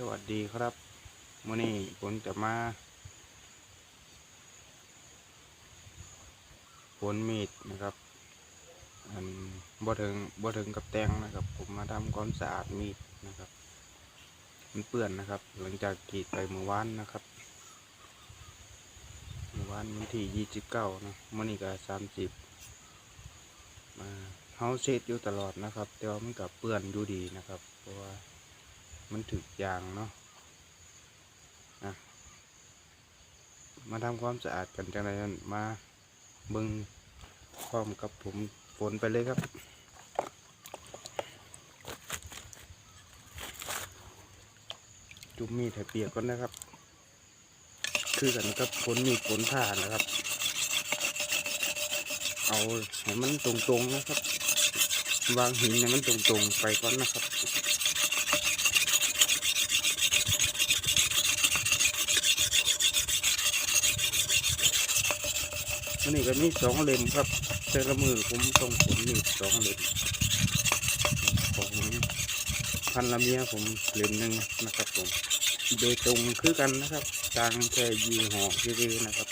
สวัสดีครับมื่อนี้ผมจะมาผลมีดนะครับอันบ่ถึงบ่ถึงกับแตงนะครับ ผมมาทำความสะอาดมีดนะครับ มันเปื้อนนะครับ หลังจากกรีดไปเมื่อวานนะครับเมื่อวานวันที่ยี่สิบเก้านะมื่อนี้ก็สามสิบมาเฮาเช็ดอยู่ตลอดนะครับ แต่ว่ามันกับเปื้อนอยู่ดีนะครับ เพราะว่า มันถึกยางเนาะนะมาทำความสะอาดกันจังไรนั้นมาเบึงพร้อมกับผมฝนไปเลยครับจุ่มมีดให้เปียกก่อนนะครับ คือกันกับฝนมีฝนผ่านะครับ เอาให้มันตรงๆนะครับ วางหินให้มันตรงๆไปก่อนนะครับันนี้ก็มีสองเล่มครับแต่ละมือผมต้องผลมีสองเล่มของพันละเมียผมเล่มหนึ่งนะครับผมโดยตรงคือกันนะครับต่างแค่ยีห้อคือๆนะครับ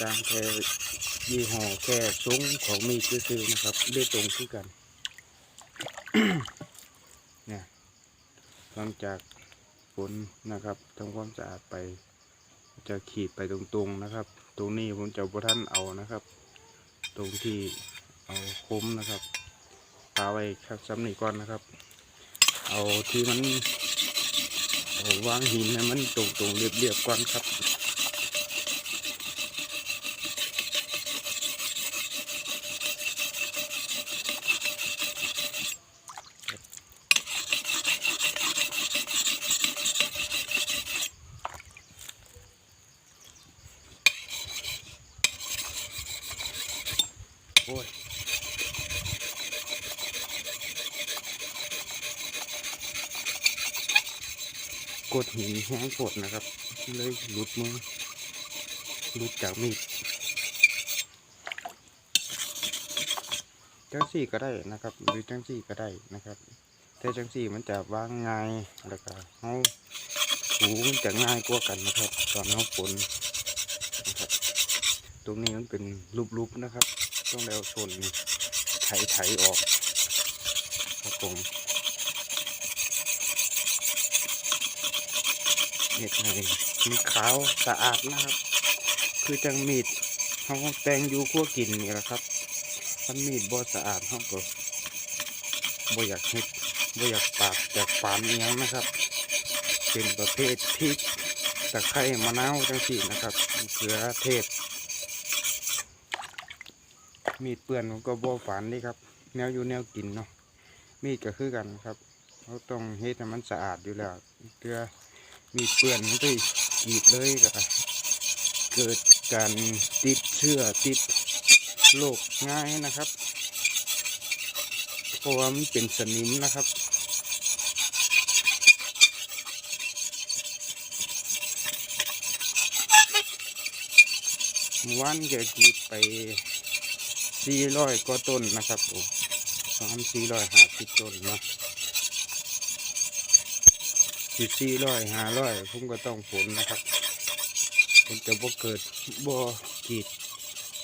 ต่างแค่ยีห้อแค่ซุ้งของมีคือๆนะครับโดยตรงคือกันเนี่ยหลังจากฝนนะครับทำความสะอาดไป จะขีดไปตรงๆนะครับ ตรงนี้ผมจะพระท่านเอานะครับ ตรงที่เอาคมนะครับปาไว้ครับซ้ำหนี่ก่อนนะครับ เอาที่มันเอาวางหินให้มันตรงๆเรียบๆก่อนครับ โอ้ย กดหินแห้งกดนะครับ เลยหลุดมือหลุดจากมีดจังสี่ก็ได้นะครับหรือจังสี่ก็ได้นะครับแต่จังสี่มันจะวางง่ายแล้วก็เขาถูมันจะง่ายกว่ากันนะครับ ตอนเขาฝนนะครับ ตรงนี้มันเป็นรูปๆนะครับ ต้องแล้วชนไถไถออกครับผม เห็ดไงมีขาวสะอาดนะครับ คือจังมีดเขาแตงอยู่ขั้วกินนี่แหละครับถ้ามีดบ่สะอาดเขาก็บ่อยากเห็ดบ่อยากปากจากปานอิหยังนะครับ เป็นประเภทพริกตะไคร้มะนาวจังสีนะครับเกลือเทศ มีดเปื้อนก็บ่ฝันนี่ครับ แนวอยู่แนวกินเนาะมีดก็คือกันครับเขาต้องเฮ็ดให้มันสะอาดอยู่แล้วเกลือ มีเปื้อนมันก็กรีดเลยก็เกิดการติดเชื้อติดโรคง่ายนะครับเพราะว่ามันเป็นสนิมนะครับม้วันจะกีดไปสี่ร้อยกว่าต้นนะครับผมสามสี่ร้อยห้าสิบต้นเนาะ สิบสี่ร้อยห้าร้อยผมก็ต้องผลนะครับผมจะบ่เกิดบ่กีด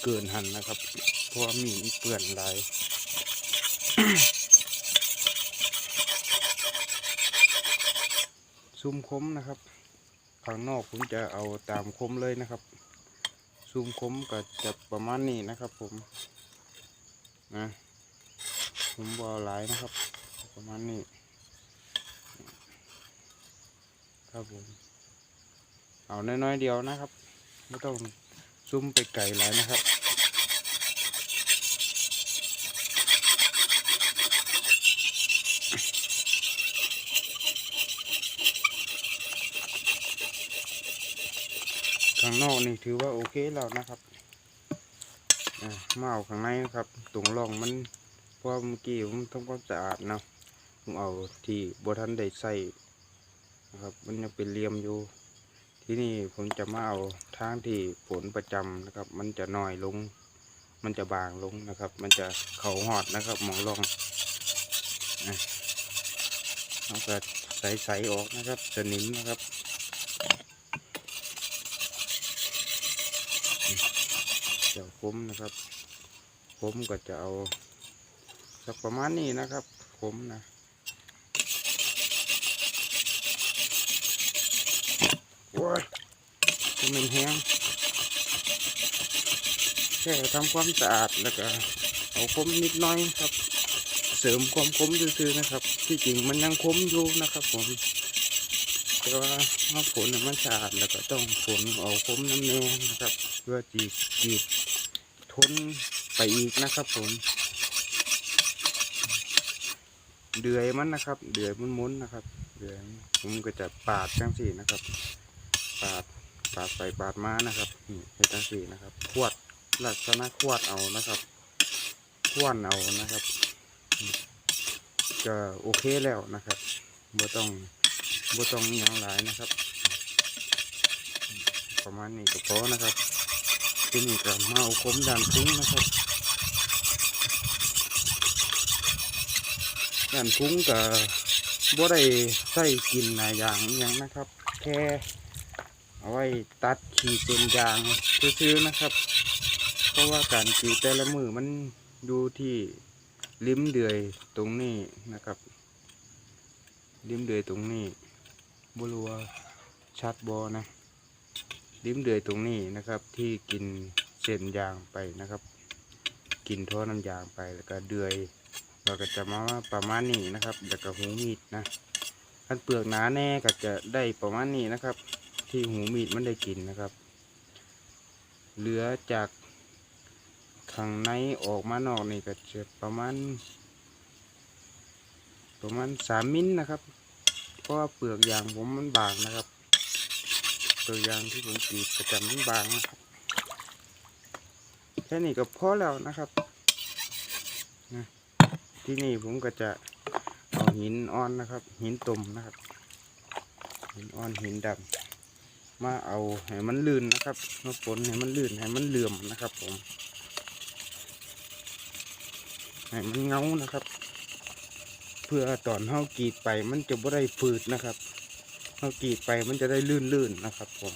เกินหันนะครับ เพราะว่ามีเปื่อนหลายซุ่มคมนะครับข้างนอกผมจะเอาตามคมเลยนะครับซูมคมก็จะประมาณนี้นะครับ ผมนะผมบอหลายนะครับ ประมาณนี้ ครับผม เอาน้อยๆเดียวนะครับ ไม่ต้องซุ่มไปไก่หลายนะครับข้างนอกนี่ถือว่าโอเคแล้วนะครับมาเอาข้างในนะครับตรงรองมันเพราะเมื่อกี้ผมทำความสะอาดเนาะผมเอาที่บทันได้ใส่ นะครับ มันยังเป็นเหลี่ยมอยู่ ที่นี่ผมจะมาเอาทางที่ฝนประจำนะครับ มันจะน้อยลง มันจะบางลงนะครับ มันจะเข่าหอดนะครับหมองร่องอะเอาก็ใสๆออกนะครับสนิมนะครับเจ้าคมนะครับผมก็จะเอาสักประมาณนี้นะครับ ผมนะ โอ้ยจะเป็นแห้งแค่ทำความสะอาดแล้วก็เอาคมนิดน้อยครับ เสริมความคมซื่อๆนะครับ ที่จริงมันยังคมอยู่นะครับ ผมแต่ว่าเอาผลน่ะมันสะอาดแล้วก็ต้องผลเอาคมน้ำแน่นะครับ เพื่อจีบจีบทนไปอีกนะครับ ผมเดือยมันนะครับ เดือยมันมุนๆนะครับ เดือยผมก็จะปาดจังสี่นะครับ ปาดปาดไปปาดมานะครับนี่เป็นจังสีนะครับขวดลักษณะขวดเอานะครับขวนเอานะครับ ก็โอเคแล้วนะครับบ่ต้องบ่ต้องอิหยังหลายนะครับ ประมาณนี้ก็พอนะครับทีนี้ก็มาเอาคมดันพุ้งนะครับดันพุ้งก็บ่ได้ใส่กินหลายอย่างอหยังนะครับ แค่ เอาไว้ตัดขีดเส้นยางซื่อๆนะครับ เพราะว่าการขีดแต่ละมือมันอยู่ที่ลิ้มเดือยตรงนี้นะครับ ลิ้มเดือยตรงนี้บรัวชัดบอนะลิ้มเดือยตรงนี้นะครับ ที่กินเส้นยางไปนะครับ กินท่อน้ำยางไปแล้วก็เดือยเราก็จะมาประมาณนี้นะครับ แล้วก็หูมีดนะคันเปลือกหนาแน่ก็จะได้ประมาณนี้นะครับ ที่หูมีดมันได้กินนะครับ เหลือจากข้างในออกมานอกนี่ก็จะประมาณ ประมาณสามมิลนนะครับ เพราะว่าเปลือกยางผมมันบางนะครับ เปลือกยางที่ผมกรีดประจำมันบางนะครับแค่นี้ก็พอแล้วนะครับนะที่นี่ผมก็จะเอาหินอ่อนนะครับ หินตุ่มนะครับ หินอ่อนหินดำ มาเอาให้มันลื่นนะครับมาฝนให้มันลื่นให้มันเหลื่อมนะครับผมให้มันเงานะครับ เพื่อตอนเฮากรีดไปมันจะไม่ได้ฝืดนะครับเฮากรีดไปมันจะได้ลื่นๆนะครับผม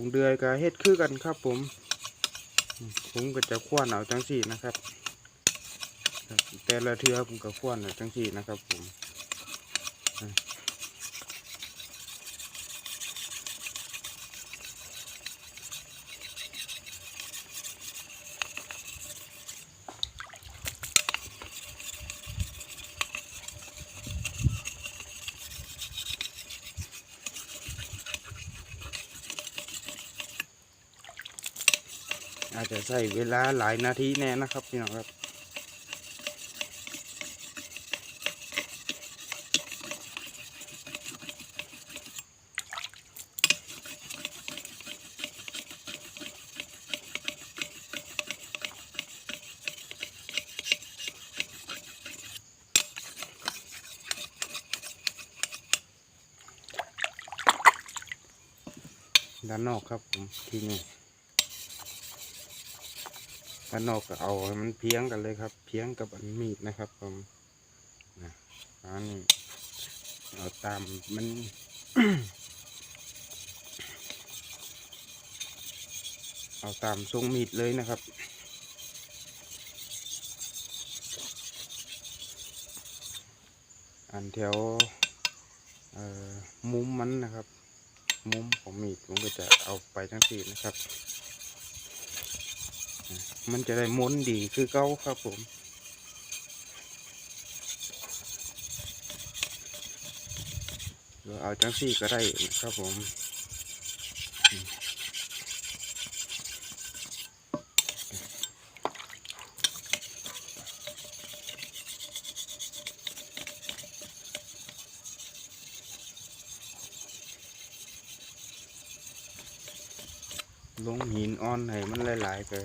งเดือยกับเฮ็ดคือกันครับผม ผมก็จะคว้านเอาจังสี่นะครับ แต่ละเทือผมก็คว้านเอาจังสี่นะครับผม จจะใช้เวลาหลายนาทีแน่นะครับพี่น้องครับด้านนอกครับผมที่นี่ ด้านนอกก็เอาให้มันเพียงกันเลยครับ เพียงกับอันมีดนะครับผมนะอันนี้เอาตามมันเอาตามทรงมีดเลยนะครับอันแถวมุมมันนะครับ มุมของมีดผมก็จะเอาไปทั้งสี่นะครับ มันจะได้ม้วนดีคือเก้าครับผมหรือเอาจังสี่ก็ได้นะครับผมอืมลงหินอ่อนให้มันหลายๆก็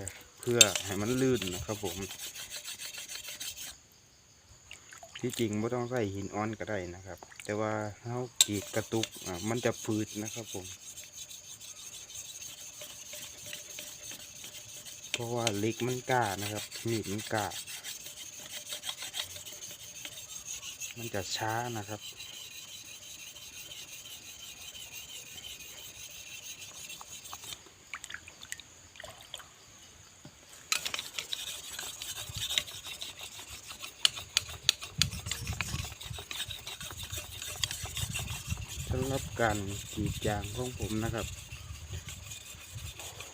เพื่อให้มันลื่นนะครับผม ที่จริงไม่ต้องใส่หินอ่อนก็ได้นะครับ แต่ว่าเขากีดกระตุกอะมันจะฟืดนะครับผม เพราะว่าเล็กมันกล้านะครับมีดมันกล้า มันจะช้านะครับ รับการกรีดยางของผมนะครับ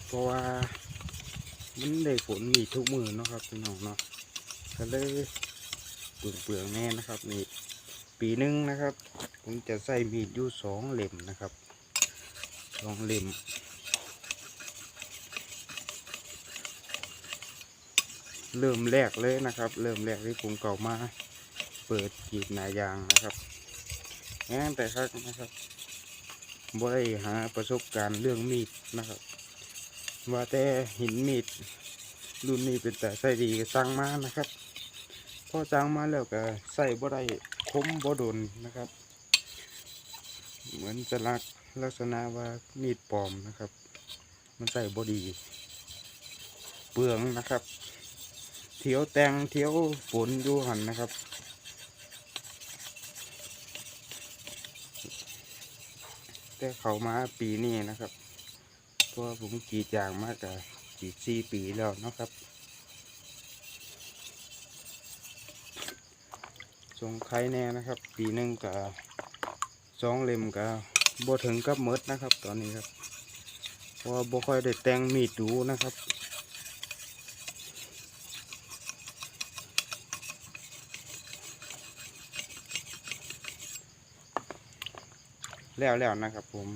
เพราะว่ามันได้ผลมีทุกมือเนาะครับพี่น้องเนาะก็เลยเปลืองเปลืองๆแน่นะครับนี่ปีหนึงนะครับ ผมจะใส่มีดอยู่สองเล่มนะครับสองเล่มเริ่มแรกเลยนะครับ เริ่มแรกที่ผมเก่ามา เปิดกีดหนายางนะครับงานแต่ครับนะครับ บ่ได้หาประสบการณ์เรื่องมีดนะครับว่าแต่หินมีดรุ่นนี้เป็นแต่ใส่ดีก็สั่งมานะครับพอสั่งมาแล้วก็ใส่บ่ได้คมบ่โดนนะครับ เหมือนจะลักลักษณะว่ามีดปลอมนะครับ มันใส่บ่ดี เปลืองนะครับ เที่ยวแตงเที่ยวฝนอยู่หันนะครับ แต่เขามาปีนี้นะครับเพราะว่าผมกีดยางมากกับกีดสี่ปีแล้วนะครับทรงไข่แน่นะครับ ปีหนึ่งกับสองเล่มกับบ่ถึงกับเมดนะครับ ตอนนี้ครับเพราะบ่ค่อยได้แต่งมีดดูนะครับ แล้วแล้วนะครับ ผม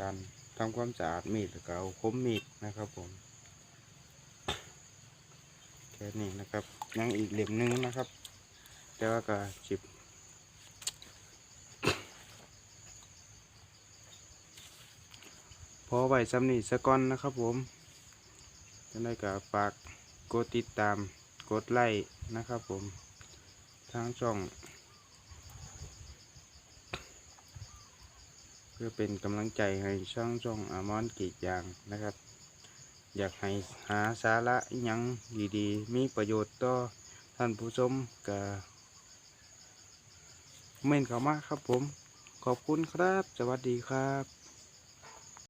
การทำความสะอาดมีดแล้วก็เอาคมมีดนะครับ ผมแค่นี้นะครับยังอีกเหลี่ยมหนึงนะครับ แต่ว่าก็จิบพอไว้สำนีสะก้อนนะครับผมจะได้กับฝากกดติดตามกดไลค์นะครับผมทางช่อง เพื่อเป็นกำลังใจให้ช่างช่องอามอนกีดยางนะครับ อยากให้หาสาระยังดีๆ มีประโยชน์ต่อท่านผู้ชมก็เม่นเขามากครับผม ขอบคุณครับ สวัสดีครับ